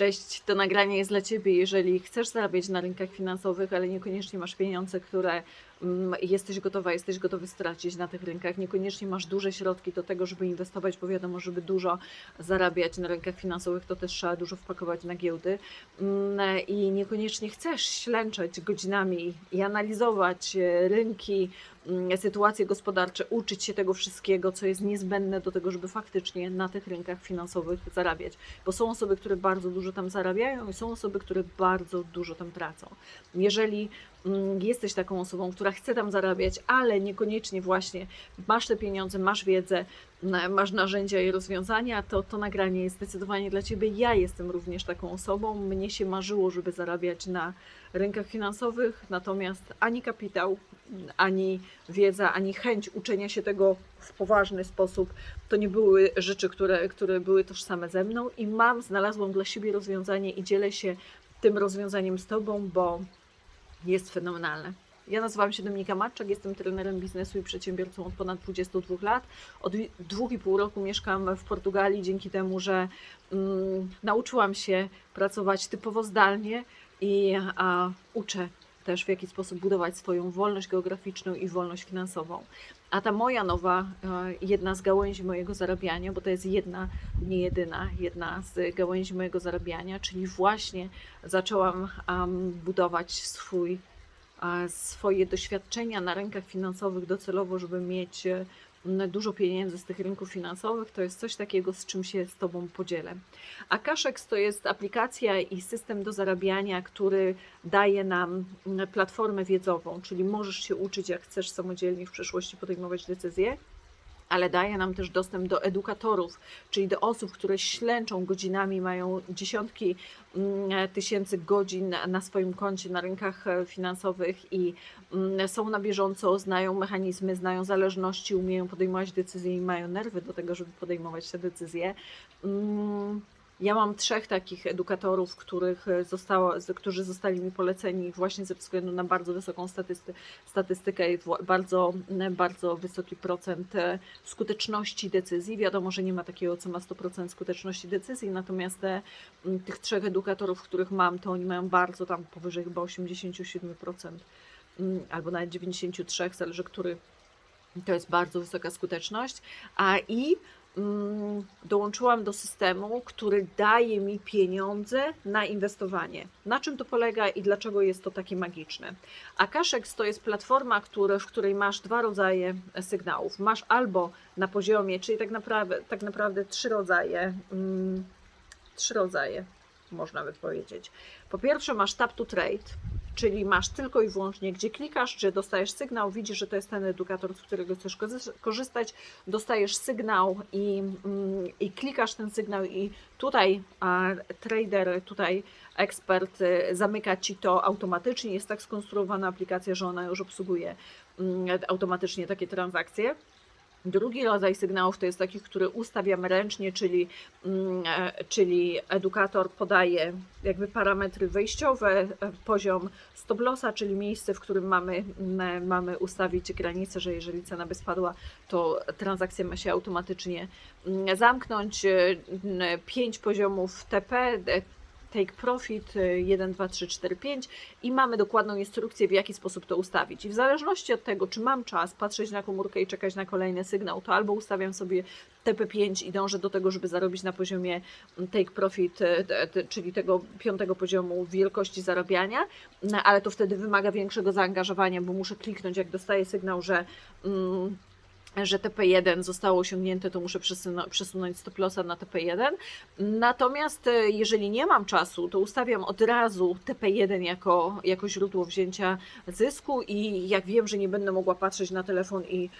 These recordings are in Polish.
Cześć, to nagranie jest dla Ciebie, jeżeli chcesz zarabiać na rynkach finansowych, ale niekoniecznie masz pieniądze, które mm, jesteś gotowa, jesteś gotowy stracić na tych rynkach. Niekoniecznie masz duże środki do tego, żeby inwestować, bo wiadomo, żeby dużo zarabiać na rynkach finansowych, to też trzeba dużo wpakować na giełdy. Mm, I niekoniecznie chcesz ślęczeć godzinami i analizować e, rynki, sytuacje gospodarcze, uczyć się tego wszystkiego, co jest niezbędne do tego, żeby faktycznie na tych rynkach finansowych zarabiać. Bo są osoby, które bardzo dużo tam zarabiają i są osoby, które bardzo dużo tam tracą. Jeżeli mm, jesteś taką osobą, która chce tam zarabiać, ale niekoniecznie właśnie masz te pieniądze, masz wiedzę, masz narzędzia i rozwiązania, to to nagranie jest zdecydowanie dla Ciebie. Ja jestem również taką osobą. Mnie się marzyło, żeby zarabiać na rynkach finansowych, natomiast ani kapitał, ani wiedza, ani chęć uczenia się tego w poważny sposób to nie były rzeczy, które, które były tożsame ze mną i mam, znalazłam dla siebie rozwiązanie i dzielę się tym rozwiązaniem z Tobą, bo jest fenomenalne. Ja nazywam się Dominika Matczak, jestem trenerem biznesu i przedsiębiorcą od ponad 22 lat. Od dwóch i pół roku mieszkam w Portugalii dzięki temu, że mm, nauczyłam się pracować typowo zdalnie i a, uczę też w jaki sposób budować swoją wolność geograficzną i wolność finansową. A ta moja nowa, e, jedna z gałęzi mojego zarabiania, bo to jest jedna, nie jedyna, jedna z gałęzi mojego zarabiania, czyli właśnie zaczęłam am, budować swój, a, swoje doświadczenia na rynkach finansowych docelowo, żeby mieć e, dużo pieniędzy z tych rynków finansowych, to jest coś takiego, z czym się z Tobą podzielę. A Kashex to jest aplikacja i system do zarabiania, który daje nam platformę wiedzową, czyli możesz się uczyć, jak chcesz samodzielnie w przyszłości podejmować decyzje, ale daje nam też dostęp do edukatorów, czyli do osób, które ślęczą godzinami, mają dziesiątki mm, tysięcy godzin na swoim koncie na rynkach e, finansowych i mm, są na bieżąco, znają mechanizmy, znają zależności, umieją podejmować decyzje i mają nerwy do tego, żeby podejmować te decyzje. Ja mam trzech takich edukatorów, których e, zostało, którzy zostali mi poleceni właśnie ze względu na bardzo wysoką statysty, statystykę i bardzo, bardzo wysoki procent e, skuteczności decyzji. Wiadomo, że nie ma takiego, co ma 100% skuteczności decyzji, natomiast e, m, tych trzech edukatorów, których mam, to oni mają bardzo tam powyżej chyba 87%, mm, albo nawet 93%, zależy który. To jest bardzo wysoka skuteczność. A i dołączyłam do systemu, który daje mi pieniądze na inwestowanie. Na czym to polega i dlaczego jest to takie magiczne? Akashex to jest platforma, w której masz dwa rodzaje sygnałów. Masz albo na poziomie, czyli tak naprawdę, tak naprawdę trzy rodzaje, mm, trzy rodzaje, można by powiedzieć. Po pierwsze masz tap to trade, czyli masz tylko i wyłącznie, gdzie klikasz, czy dostajesz sygnał, widzisz, że to jest ten edukator, z którego chcesz korzystać, dostajesz sygnał i, mm, i klikasz ten sygnał i tutaj trader, tutaj ekspert y, zamyka Ci to automatycznie. Jest tak skonstruowana aplikacja, że ona już obsługuje mm, automatycznie takie transakcje. Drugi rodzaj sygnałów to jest takich, które ustawiamy ręcznie, czyli, mm, e, czyli edukator podaje jakby parametry wejściowe, e, poziom stop lossa, czyli miejsce, w którym mamy, mamy ustawić granicę, że jeżeli cena by spadła, to transakcja ma się automatycznie mm, zamknąć. E, Pięć poziomów TP, Take Profit e, 1, 2, 3, 4, 5 i mamy dokładną instrukcję, w jaki sposób to ustawić. I w zależności od tego, czy mam czas patrzeć na komórkę i czekać na kolejny sygnał, to albo ustawiam sobie TP5 i dążę do tego, żeby zarobić na poziomie Take Profit, te- czyli tego piątego poziomu wielkości zarabiania, no, ale to wtedy wymaga większego zaangażowania, bo muszę kliknąć, jak dostaję sygnał, że. Mm, że TP1 zostało osiągnięte, to muszę przesunąć, stop lossa na TP1. Natomiast e, jeżeli nie mam czasu, to ustawiam od razu TP1 jako, jako źródło wzięcia zysku i jak wiem, że nie będę mogła patrzeć na telefon i,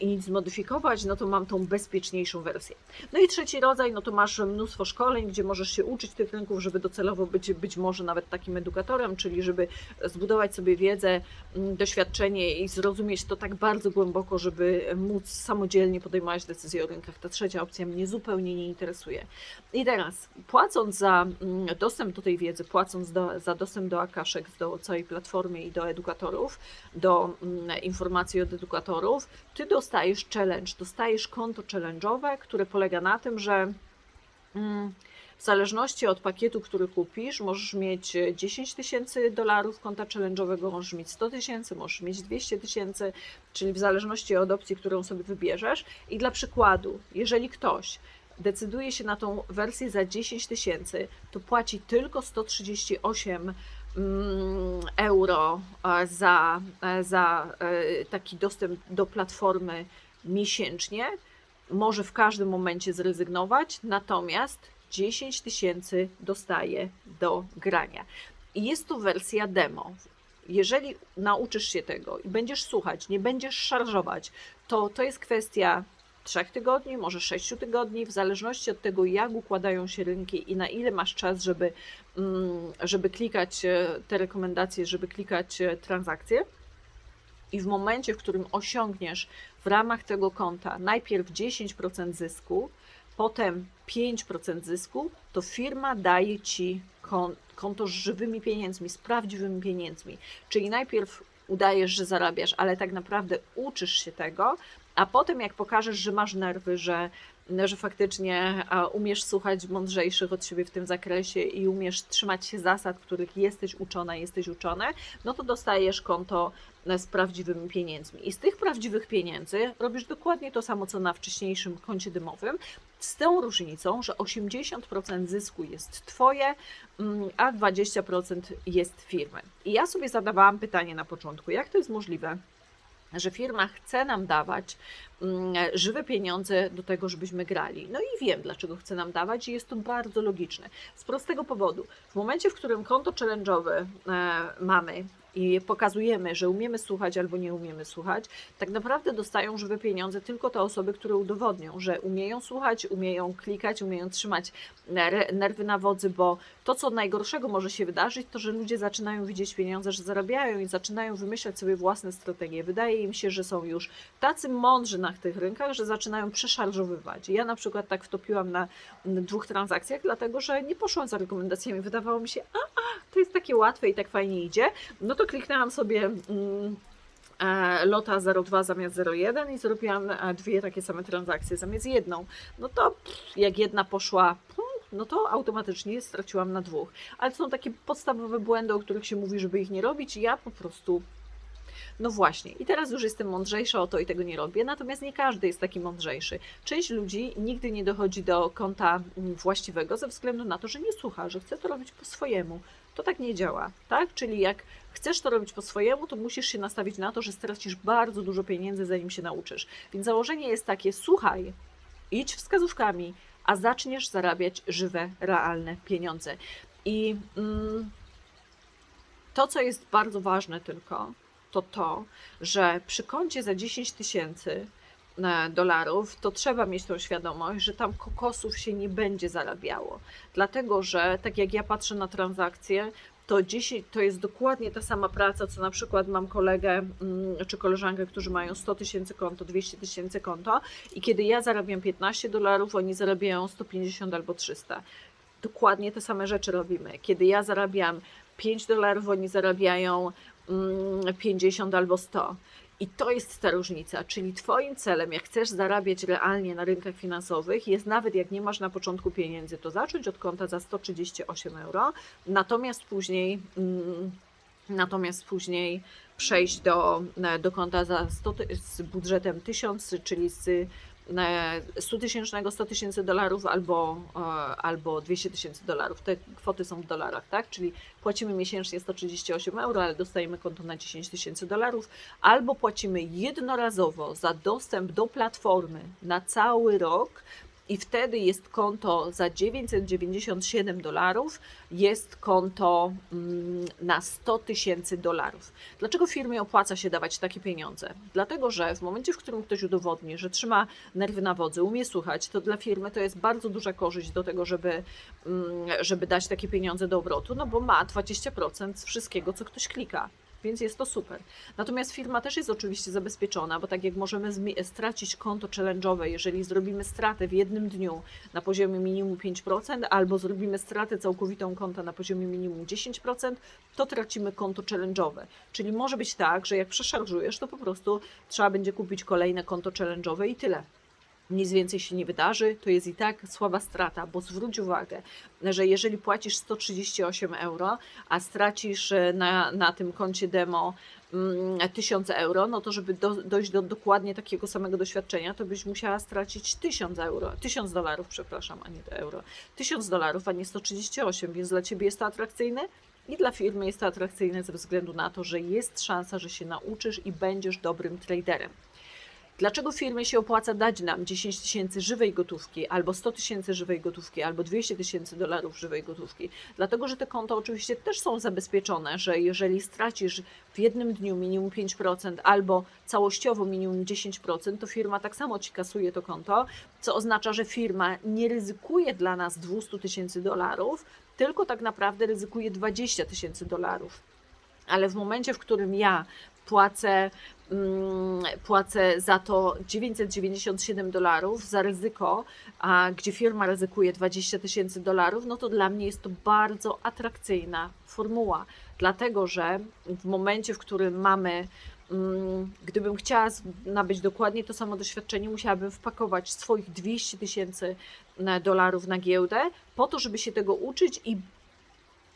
i nic zmodyfikować, no to mam tą bezpieczniejszą wersję. No i trzeci rodzaj, no to masz mnóstwo szkoleń, gdzie możesz się uczyć tych rynków, żeby docelowo być być może nawet takim edukatorem, czyli żeby zbudować sobie wiedzę, mm, doświadczenie i zrozumieć to tak bardzo głęboko, żeby móc samodzielnie podejmować decyzje o rynkach. Ta trzecia opcja mnie zupełnie nie interesuje. I teraz, płacąc za mm, dostęp do tej wiedzy, płacąc do, za dostęp do Akaszek, do całej platformy i do edukatorów, do mm, informacji od edukatorów, ty dostajesz challenge, dostajesz konto challenge'owe, które polega na tym, że mm, W zależności od pakietu, który kupisz, możesz mieć e, 10 tysięcy dolarów konta challenge'owego, możesz mieć 100 tysięcy, możesz mieć 200 tysięcy, czyli w zależności od opcji, którą sobie wybierzesz. I dla przykładu, jeżeli ktoś decyduje się na tą wersję za 10 tysięcy, to płaci tylko 138 mm, euro e, za, e, za e, taki dostęp do platformy miesięcznie. Może w każdym momencie zrezygnować, natomiast 10 tysięcy dostaje do grania. I jest to wersja demo. Jeżeli nauczysz się tego i będziesz słuchać, nie będziesz szarżować, to to jest kwestia trzech tygodni, może sześciu tygodni, w zależności od tego, jak układają się rynki i na ile masz czas, żeby, mm, żeby klikać e, te rekomendacje, żeby klikać e, transakcje. I w momencie, w którym osiągniesz w ramach tego konta najpierw 10% zysku, potem 5% zysku, to firma daje ci kon- konto z żywymi pieniędzmi, z prawdziwymi pieniędzmi. Czyli najpierw udajesz, że zarabiasz, ale tak naprawdę uczysz się tego, a potem jak pokażesz, że masz nerwy, że, że faktycznie umiesz słuchać mądrzejszych od siebie w tym zakresie i umiesz trzymać się zasad, których jesteś uczona, jesteś uczony, no to dostajesz konto e, z prawdziwymi pieniędzmi. I z tych prawdziwych pieniędzy robisz dokładnie to samo, co na wcześniejszym koncie dymowym, z tą różnicą, że 80% zysku jest Twoje, mm, a 20% jest firmy. I ja sobie zadawałam pytanie na początku, jak to jest możliwe, że firma chce nam dawać mm, żywe pieniądze do tego, żebyśmy grali. No i wiem, dlaczego chce nam dawać i jest to bardzo logiczne. Z prostego powodu. W momencie, w którym konto challenge'owe e, mamy i pokazujemy, że umiemy słuchać albo nie umiemy słuchać, tak naprawdę dostają żywe pieniądze tylko te osoby, które udowodnią, że umieją słuchać, umieją klikać, umieją trzymać ner- nerwy na wodzy, bo to, co najgorszego może się wydarzyć, to, że ludzie zaczynają widzieć pieniądze, że zarabiają i zaczynają wymyślać sobie własne strategie. Wydaje im się, że są już tacy mądrzy na tych rynkach, że zaczynają przeszarżowywać. Ja na przykład tak wtopiłam na dwóch transakcjach, dlatego że nie poszłam za rekomendacjami. Wydawało mi się, a, a to jest takie łatwe i tak fajnie idzie. No to kliknęłam sobie. Mm, e, Lota 02 zamiast 01 i zrobiłam e, dwie takie same transakcje zamiast jedną. No to jak jedna poszła, hmm, no to automatycznie straciłam na dwóch. Ale są takie podstawowe błędy, o których się mówi, żeby ich nie robić. Ja po prostu no właśnie, i teraz już jestem mądrzejsza o to i tego nie robię, natomiast nie każdy jest taki mądrzejszy. Część ludzi nigdy nie dochodzi do konta mm, właściwego ze względu na to, że nie słucha, że chce to robić po swojemu. To tak nie działa, tak? Czyli jak chcesz to robić po swojemu, to musisz się nastawić na to, że stracisz bardzo dużo pieniędzy, zanim się nauczysz. Więc założenie jest takie: słuchaj, idź wskazówkami, a zaczniesz zarabiać żywe, realne pieniądze. I mm, to, co jest bardzo ważne tylko, to to, że przy koncie za 10 tysięcy dolarów, to trzeba mieć tą świadomość, że tam kokosów się nie będzie zarabiało. Dlatego, że tak jak ja patrzę na transakcje, to 10, to jest dokładnie ta sama praca, co na przykład mam kolegę mm, czy koleżankę, którzy mają 100 tysięcy konto, 200 tysięcy konto i kiedy ja zarabiam 15 dolarów, oni zarabiają 150 albo 300. Dokładnie te same rzeczy robimy. Kiedy ja zarabiam 5 dolarów, oni zarabiają mm, 50 albo 100. I to jest ta różnica, czyli Twoim celem, jak chcesz zarabiać realnie na rynkach finansowych, jest nawet jak nie masz na początku pieniędzy, to zacząć od konta za 138 euro, natomiast później, mm, natomiast później przejść do, do konta za 100, ty- z budżetem 1000, czyli z e, 100 tysięcznego 100 tysięcy dolarów albo, e, albo 200 tysięcy dolarów. Te kwoty są w dolarach, tak? Czyli płacimy miesięcznie 138 euro, ale dostajemy konto na 10 tysięcy dolarów, albo płacimy jednorazowo za dostęp do platformy na cały rok. I wtedy jest konto za 997 dolarów, jest konto mm, na 100 tysięcy dolarów. Dlaczego firmie opłaca się dawać takie pieniądze? Dlatego, że w momencie, w którym ktoś udowodni, że trzyma nerwy na wodzy, umie słuchać, to dla firmy to jest bardzo duża korzyść do tego, żeby, mm, żeby dać takie pieniądze do obrotu, no bo ma 20% z wszystkiego, co ktoś klika. Więc jest to super. Natomiast firma też jest oczywiście zabezpieczona, bo tak jak możemy stracić konto challenge'owe, jeżeli zrobimy stratę w jednym dniu na poziomie minimum 5%, albo zrobimy stratę całkowitą konta na poziomie minimum 10%, to tracimy konto challenge'owe. Czyli może być tak, że jak przeszarżujesz, to po prostu trzeba będzie kupić kolejne konto challenge'owe i tyle. Nic więcej się nie wydarzy, to jest i tak słaba strata, bo zwróć uwagę, że jeżeli płacisz 138 euro, a stracisz e, na, na tym koncie demo mm, 1000 euro, no to żeby do, dojść do dokładnie takiego samego doświadczenia, to byś musiała stracić 1000 euro, 1000 dolarów, przepraszam, a nie euro. 1000 dolarów, a nie 138, więc dla ciebie jest to atrakcyjne i dla firmy jest to atrakcyjne ze względu na to, że jest szansa, że się nauczysz i będziesz dobrym traderem. Dlaczego firmie się opłaca dać nam 10 tysięcy żywej gotówki, albo 100 tysięcy żywej gotówki, albo 200 tysięcy dolarów żywej gotówki? Dlatego, że te konta oczywiście też są zabezpieczone, że jeżeli stracisz w jednym dniu minimum 5%, albo całościowo minimum 10%, to firma tak samo ci kasuje to konto, co oznacza, że firma nie ryzykuje dla nas 200 tysięcy dolarów, tylko tak naprawdę ryzykuje 20 tysięcy dolarów. Ale w momencie, w którym ja płacę, płacę za to 997 dolarów za ryzyko, a gdzie firma ryzykuje 20 tysięcy dolarów, no to dla mnie jest to bardzo atrakcyjna formuła, dlatego że w momencie, w którym mamy mm, Gdybym chciała nabyć dokładnie to samo doświadczenie, musiałabym wpakować swoich 200 tysięcy e, dolarów na giełdę, po to, żeby się tego uczyć i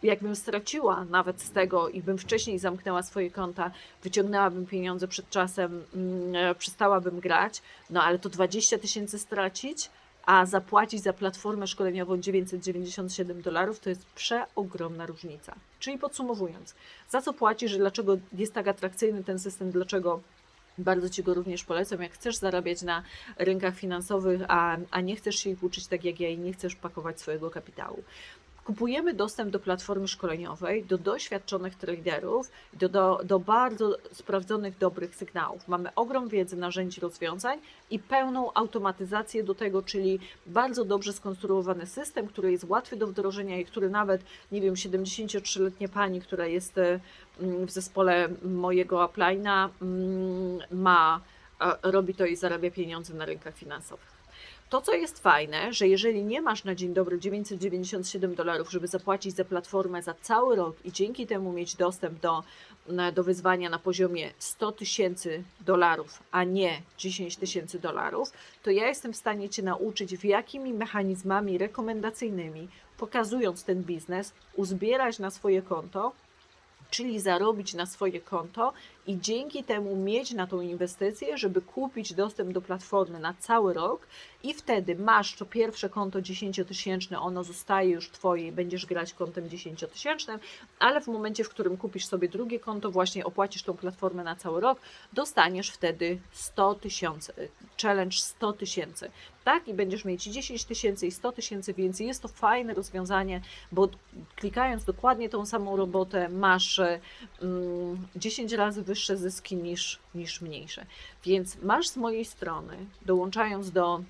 jakbym straciła nawet z tego i bym wcześniej zamknęła swoje konta, wyciągnęłabym pieniądze przed czasem, mm, e, przestałabym grać, no ale to 20 tysięcy stracić, a zapłacić za platformę szkoleniową 997 dolarów, to jest przeogromna różnica. Czyli podsumowując, za co płacisz, dlaczego jest tak atrakcyjny ten system, dlaczego bardzo Ci go również polecam, jak chcesz zarabiać na rynkach finansowych, a, a nie chcesz się ich uczyć tak jak ja i nie chcesz pakować swojego kapitału. Kupujemy dostęp do platformy szkoleniowej, do doświadczonych traderów, do, do, do bardzo sprawdzonych, dobrych sygnałów. Mamy ogrom wiedzy, narzędzi, rozwiązań i pełną automatyzację do tego, czyli bardzo dobrze skonstruowany system, który jest łatwy do wdrożenia i który nawet, nie wiem, 73-letnia pani, która jest e, w zespole mojego uplina, mm, ma, e, robi to i zarabia pieniądze na rynkach finansowych. To, co jest fajne, że jeżeli nie masz na dzień dobry 997 dolarów, żeby zapłacić za platformę za cały rok i dzięki temu mieć dostęp do, do wyzwania na poziomie 100 tysięcy dolarów, a nie 10 tysięcy dolarów, to ja jestem w stanie Cię nauczyć, w jakimi mechanizmami rekomendacyjnymi, pokazując ten biznes, uzbierać na swoje konto, czyli zarobić na swoje konto i dzięki temu mieć na tą inwestycję, żeby kupić dostęp do platformy na cały rok. I wtedy masz to pierwsze konto 10-tysięczne, ono zostaje już Twoje i będziesz grać kontem 10-tysięcznym, ale w momencie, w którym kupisz sobie drugie konto, właśnie opłacisz tą platformę na cały rok, dostaniesz wtedy 100 tysięcy, challenge 100 tysięcy, tak? I będziesz mieć 10 tysięcy i 100 tysięcy, więc jest to fajne rozwiązanie, bo klikając dokładnie tą samą robotę masz e, mm, 10 razy wyższe zyski niż, niż mniejsze. Więc masz z mojej strony, dołączając do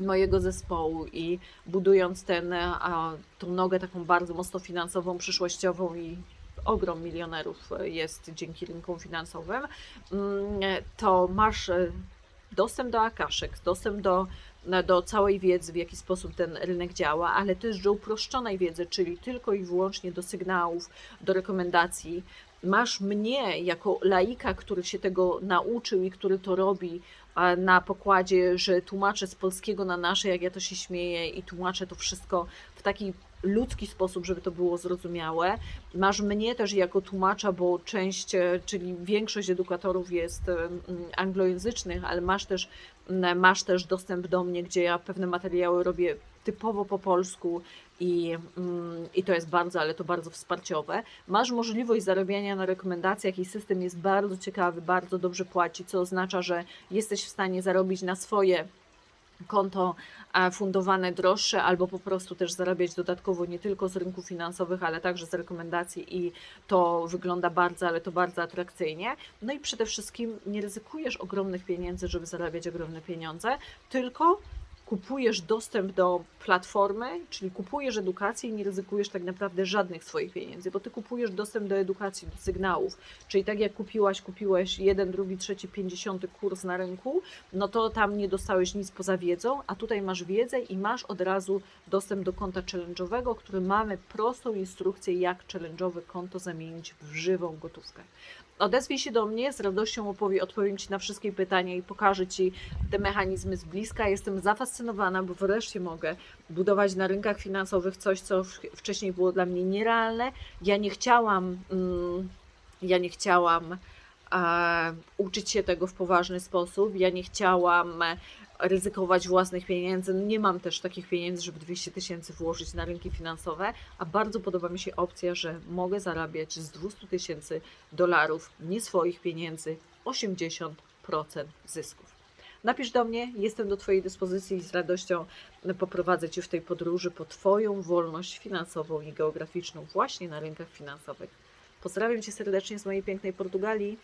mojego zespołu i budując ten, a, tą nogę taką bardzo mocno finansową, przyszłościową i ogrom milionerów jest dzięki rynkom finansowym, mm, to masz e, dostęp do akaszek, dostęp do, do całej wiedzy, w jaki sposób ten rynek działa, ale też do uproszczonej wiedzy, czyli tylko i wyłącznie do sygnałów, do rekomendacji. Masz mnie jako laika, który się tego nauczył i który to robi na pokładzie, że tłumaczę z polskiego na nasze, jak ja to się śmieję i tłumaczę to wszystko w taki ludzki sposób, żeby to było zrozumiałe. Masz mnie też jako tłumacza, bo część, e, czyli większość edukatorów jest mm, anglojęzycznych, ale masz też, masz też dostęp do mnie, gdzie ja pewne materiały robię typowo po polsku i, mm, i to jest bardzo, ale to bardzo wsparciowe. Masz możliwość zarabiania na rekomendacjach i system jest bardzo ciekawy, bardzo dobrze płaci, co oznacza, że jesteś w stanie zarobić na swoje konto fundowane droższe, albo po prostu też zarabiać dodatkowo nie tylko z rynków finansowych, ale także z rekomendacji i to wygląda bardzo, ale to bardzo atrakcyjnie. No i przede wszystkim nie ryzykujesz ogromnych pieniędzy, żeby zarabiać ogromne pieniądze, tylko kupujesz dostęp do platformy, czyli kupujesz edukację i nie ryzykujesz tak naprawdę żadnych swoich pieniędzy, bo ty kupujesz dostęp do edukacji, do sygnałów. Czyli tak jak kupiłaś, kupiłeś jeden, drugi, trzeci, pięćdziesiąty kurs na rynku, no to tam nie dostałeś nic poza wiedzą, a tutaj masz wiedzę i masz od razu dostęp do konta challenge'owego, który mamy prostą instrukcję, jak challenge'owe konto zamienić w żywą gotówkę. Odezwij się do mnie, z radością opowie, odpowiem Ci na wszystkie pytania i pokażę Ci te mechanizmy z bliska. Jestem zafascynowana, bo wreszcie mogę budować na rynkach finansowych coś, co wcześniej było dla mnie nierealne. Ja nie chciałam, mm, ja nie chciałam e, uczyć się tego w poważny sposób. Ja nie chciałam e, ryzykować własnych pieniędzy. No Nie mam też takich pieniędzy, żeby 200 tysięcy włożyć na rynki finansowe, a bardzo podoba mi się opcja, że mogę zarabiać z 200 tysięcy dolarów nie swoich pieniędzy 80% zysków. Napisz do mnie, jestem do Twojej dyspozycji i z radością poprowadzę Cię w tej podróży po Twoją wolność finansową i geograficzną właśnie na rynkach finansowych. Pozdrawiam Cię serdecznie z mojej pięknej Portugalii.